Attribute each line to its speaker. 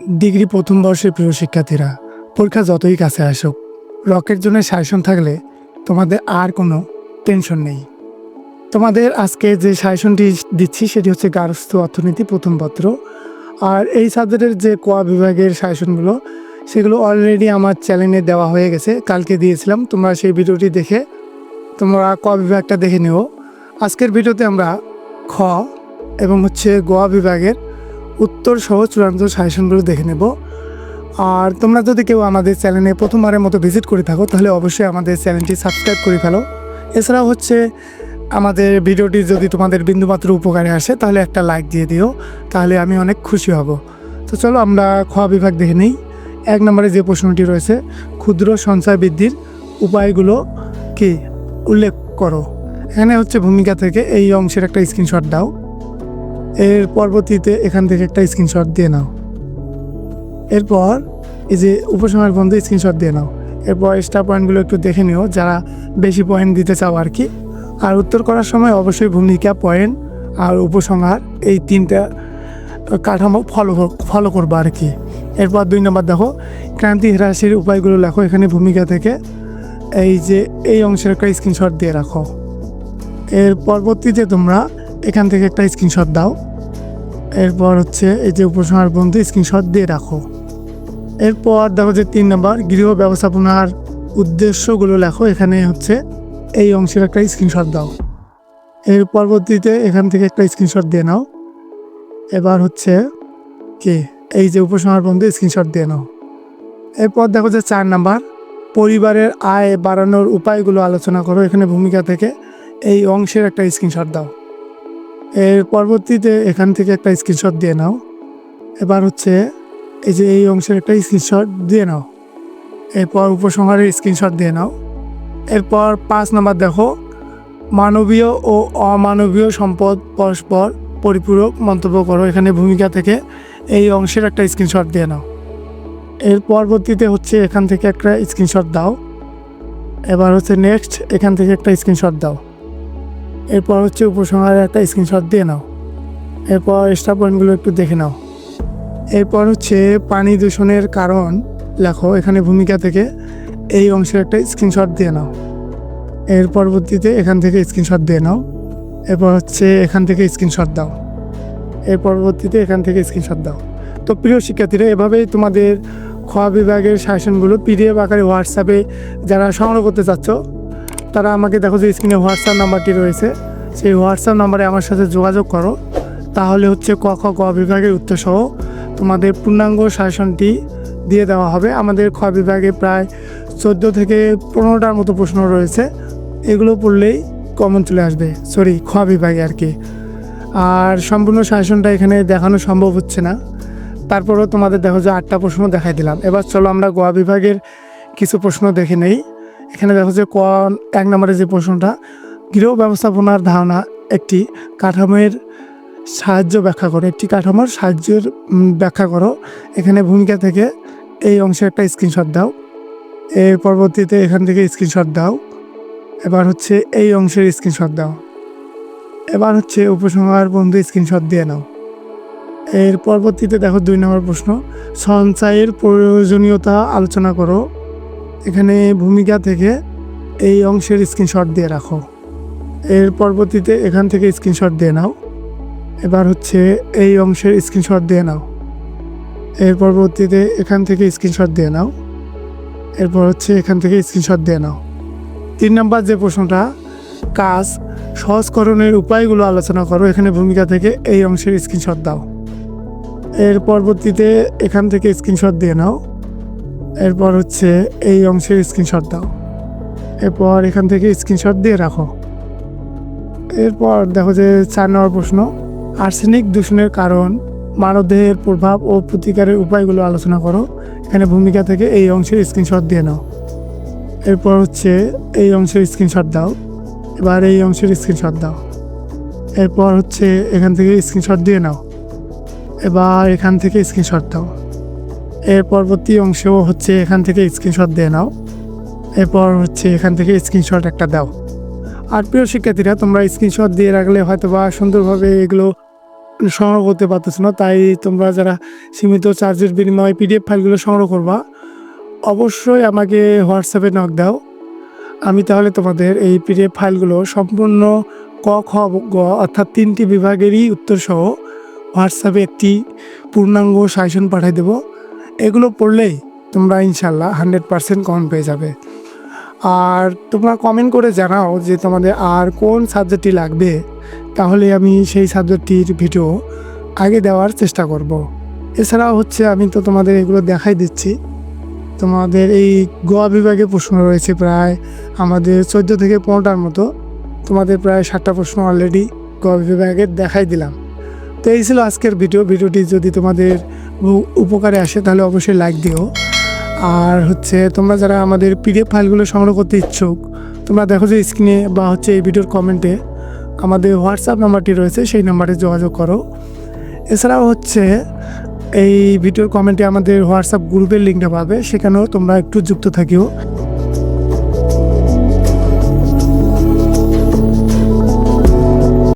Speaker 1: Degree প্রথম বর্ষের প্রিয় শিক্ষার্থীরা, পরীক্ষা যতই কাছে আসুক রকের জন্য সাজেশন থাকলে তোমাদের আর কোনো টেনশন নেই। তোমাদের আজকে যে সাজেশনটি দিচ্ছি সেটি হচ্ছে গার্হস্থ্য অর্থনীতি প্রথম পত্র। আর এই সাবজেক্টের যে কোয়া বিভাগের সাজেশনগুলো, সেগুলো অলরেডি আমার চ্যানেলে দেওয়া হয়ে গেছে। কালকে দিয়েছিলাম, তোমরা সেই ভিডিওটি দেখে, তোমরা ক বিভাগটা দেখে নিও। আজকের ভিডিওতে আমরা খ এবং হচ্ছে গোয়া বিভাগের উত্তর সহ চূড়ান্ত সাজেশনগুলো দেখে নেব। আর তোমরা যদি কেউ আমাদের চ্যানেলে প্রথমবারের মতো ভিজিট করে থাকো, তাহলে অবশ্যই আমাদের চ্যানেলটি সাবস্ক্রাইব করে ফেলো। এছাড়াও হচ্ছে, আমাদের ভিডিওটি যদি তোমাদের বিন্দুমাত্র উপকারে আসে, তাহলে একটা লাইক দিয়ে দিও, তাহলে আমি অনেক খুশি হব। তো চলো আমরা খ বিভাগ দেখে নিই। এক নম্বরে যে প্রশ্নটি রয়েছে, ক্ষুদ্র সঞ্চয় বৃদ্ধির উপায়গুলো কি? উল্লেখ করো। এখানে হচ্ছে ভূমিকা থেকে এই অংশের একটা স্ক্রিনশট দাও। এর পরবর্তীতে এখান থেকে একটা স্ক্রিনশট দিয়ে নাও। এরপর এই যে উপসংহার বন্ধু স্ক্রিনশট দিয়ে নাও। এরপর স্টার পয়েন্টগুলো একটু দেখে নিও, যারা বেশি পয়েন্ট দিতে চাও আর কি। আর উত্তর করার সময় অবশ্যই ভূমিকা পয়েন্ট আর উপসংহার এই তিনটা কাঠামো ফলো ফলো করব আর কি। এরপর দুই নম্বর দেখো, ক্রান্তি হ্রাসের উপায়গুলো লেখো এখানে ভূমিকা থেকে। এই যে এই অংশের একটা স্ক্রিনশট দিয়ে রাখো। এর পরবর্তীতে তোমরা এখান থেকে একটা স্ক্রিনশট দাও। এরপর হচ্ছে এই যে উপসংহার বন্ধু স্ক্রিনশট দিয়ে রাখো। এরপর দেখো যে তিন নম্বর, গৃহ ব্যবস্থাপনার উদ্দেশ্যগুলো লেখো। এখানে হচ্ছে এই অংশের একটা স্ক্রিনশট দাও। এর পরবর্তীতে এখান থেকে একটা স্ক্রিনশট দিয়ে নাও। এবার হচ্ছে কি? এই যে উপসংহার বন্ধু স্ক্রিনশট দিয়ে নাও। এরপর দেখো যে চার নাম্বার, পরিবারের আয় বাড়ানোর উপায়গুলো আলোচনা করো। এখানে ভূমিকা থেকে এই অংশের একটা স্ক্রিনশট দাও। এর পরবর্তীতে এখান থেকে একটা স্ক্রিনশট দিয়ে নাও। এবার হচ্ছে এই যে এই অংশের একটা স্ক্রিনশট দিয়ে নাও। এরপর উপসংহারের স্ক্রিনশট দিয়ে নাও। এরপর পাঁচ নাম্বার দেখো, মানবীয় ও অমানবীয় সম্পদ পরস্পর পরিপূরক মন্তব্য করো। এখানে ভূমিকা থেকে এই অংশের একটা স্ক্রিনশট দিয়ে নাও। এর পরবর্তীতে হচ্ছে এখান থেকে একটা স্ক্রিনশট দাও। এবার হচ্ছে নেক্সট এখান থেকে একটা স্ক্রিনশট দাও। এরপর হচ্ছে উপসংহারের একটা স্ক্রিনশট দিয়ে নাও। এরপর স্টার পয়েন্টগুলো একটু দেখে নাও। এরপর হচ্ছে পানি দূষণের কারণ লেখো এখানে ভূমিকা থেকে। এই অংশের একটা স্ক্রিনশট দিয়ে নাও। এর পরবর্তীতে এখান থেকে স্ক্রিনশট দিয়ে নাও। এরপর হচ্ছে এখান থেকে স্ক্রিনশট দাও। এর পরবর্তীতে এখান থেকে স্ক্রিনশট দাও। তো প্রিয় শিক্ষার্থীরা, এভাবেই তোমাদের খ বিভাগের শাসনগুলো পিডিএফ আকারে হোয়াটসঅ্যাপে যারা সংগ্রহ করতে চাচ্ছ তারা আমাকে দেখো যে স্ক্রিনে হোয়াটসঅ্যাপ নাম্বারটি রয়েছে। সেই হোয়াটসঅ্যাপ নাম্বারে আমার সাথে যোগাযোগ করো। তাহলে হচ্ছে ক, খ ক বিভাগের উত্তরসহ তোমাদের পূর্ণাঙ্গ শাসনটি দিয়ে দেওয়া হবে। আমাদের খ বিভাগে প্রায় চোদ্দ থেকে পনেরোটার মতো প্রশ্ন রয়েছে। এগুলো পড়লেই কমন চলে আসবে। সরি খ বিভাগে আর কি। আর সম্পূর্ণ শাসনটা এখানে দেখানো সম্ভব হচ্ছে না। তারপরেও তোমাদের দেখো যে আটটা প্রশ্ন দেখাই দিলাম। এবার চলো আমরা গোয়া বিভাগের কিছু প্রশ্ন দেখে নেই। এখানে দেখো যে ক এক নম্বরে যে প্রশ্নটা, গৃহ ব্যবস্থাপনার ধারণা একটি কাঠামোর সাহায্য ব্যাখ্যা করো। একটি কাঠামোর সাহায্যের ব্যাখ্যা করো। এখানে ভূমিকা থেকে এই অংশে একটা স্ক্রিনশট দাও। এর পরবর্তীতে এখান থেকে স্ক্রিনশট দাও। এবার হচ্ছে এই অংশের স্ক্রিনশট দাও। এবার হচ্ছে উপসংহার বন্ধু স্ক্রিনশট দিয়ে নাও। এর পরবর্তীতে দেখো দুই নম্বর প্রশ্ন, সঞ্চয়ের প্রয়োজনীয়তা আলোচনা করো। এখানে ভূমিকা থেকে এই অংশের স্ক্রিনশট দিয়ে রাখো। এর পরবর্তীতে এখান থেকে স্ক্রিনশট দিয়ে নাও। এবার হচ্ছে এই অংশের স্ক্রিনশট দিয়ে নাও। এর পরবর্তীতে এখান থেকে স্ক্রিনশট দিয়ে নাও। এরপর হচ্ছে এখান থেকে স্ক্রিনশট দিয়ে নাও। তিন নম্বর যে প্রশ্নটা, কাজ সহজকরণের উপায়গুলো আলোচনা করো। এখানে ভূমিকা থেকে এই অংশের স্ক্রিনশট দাও। এর পরবর্তীতে এখান থেকে স্ক্রিনশট দিয়ে নাও। এরপর হচ্ছে এই অংশের স্ক্রিনশট দাও। এরপর এখান থেকে স্ক্রিনশট দিয়ে রাখো। এরপর দেখো যে চার নম্বর প্রশ্ন, আর্সেনিক দূষণের কারণ, মানবদেহের প্রভাব ও প্রতিকারের উপায়গুলো আলোচনা করো। এখানে ভূমিকা থেকে এই অংশের স্ক্রিনশট দিয়ে নাও। এরপর হচ্ছে এই অংশের স্ক্রিনশট দাও। এবার এই অংশের স্ক্রিনশট দাও। এরপর হচ্ছে এখান থেকে স্ক্রিনশট দিয়ে নাও। এবার এখান থেকে স্ক্রিনশট দাও। এর পরবর্তী অংশেও হচ্ছে এখান থেকে স্ক্রিনশট দিয়ে নাও। এরপর হচ্ছে এখান থেকে স্ক্রিনশট একটা দাও। আর প্রিয় শিক্ষার্থীরা, তোমরা স্ক্রিনশট দিয়ে রাখলে হয়তো বা সুন্দরভাবে এগুলো সংগ্রহ করতে পারতেছো না, তাই তোমরা যারা সীমিত চার্জের বিনিময়ে পিডিএফ ফাইলগুলো সংগ্রহ করবা, অবশ্যই আমাকে হোয়াটসঅ্যাপে নক দাও। আমি তাহলে তোমাদের এই পিডিএফ ফাইলগুলো সম্পূর্ণ ক, খ, গ অর্থাৎ তিনটি বিভাগেরই উত্তরসহ হোয়াটসঅ্যাপে একটি পূর্ণাঙ্গ সাজেশন পাঠিয়ে দেবো। এগুলো পড়লেই তোমরা ইনশাল্লাহ হান্ড্রেড পারসেন্ট কমন পেয়ে যাবে। আর তোমরা কমেন্ট করে জানাও যে তোমাদের আর কোন সাবজেক্টটি লাগবে, তাহলে আমি সেই সাবজেক্টটির ভিডিও আগে দেওয়ার চেষ্টা করব। এছাড়াও হচ্ছে আমি তো তোমাদের এগুলো দেখাই দিচ্ছি। তোমাদের এই গোয়া বিভাগে প্রশ্ন রয়েছে প্রায় আমাদের চোদ্দ থেকে পনেরোটার মতো। তোমাদের প্রায় ষাটটা প্রশ্ন অলরেডি গোয়া বিভাগে দেখাই দিলাম। তো এই ছিল আজকের ভিডিও ভিডিওটি যদি তোমাদের উপকারে আসে, তাহলে অবশ্যই লাইক দিও। আর হচ্ছে তোমরা যারা আমাদের পিডিএফ ফাইলগুলো সংগ্রহ করতে ইচ্ছুক, তোমরা দেখো যে স্ক্রিনে বা হচ্ছে এই ভিডিওর কমেন্টে আমাদের হোয়াটসঅ্যাপ নাম্বারটি রয়েছে, সেই নাম্বারে যোগাযোগ করো। এছাড়াও হচ্ছে এই ভিডিওর কমেন্টে আমাদের হোয়াটসঅ্যাপ গ্রুপের লিঙ্কটা পাবে, সেখানেও তোমরা একটু যুক্ত থাকিও।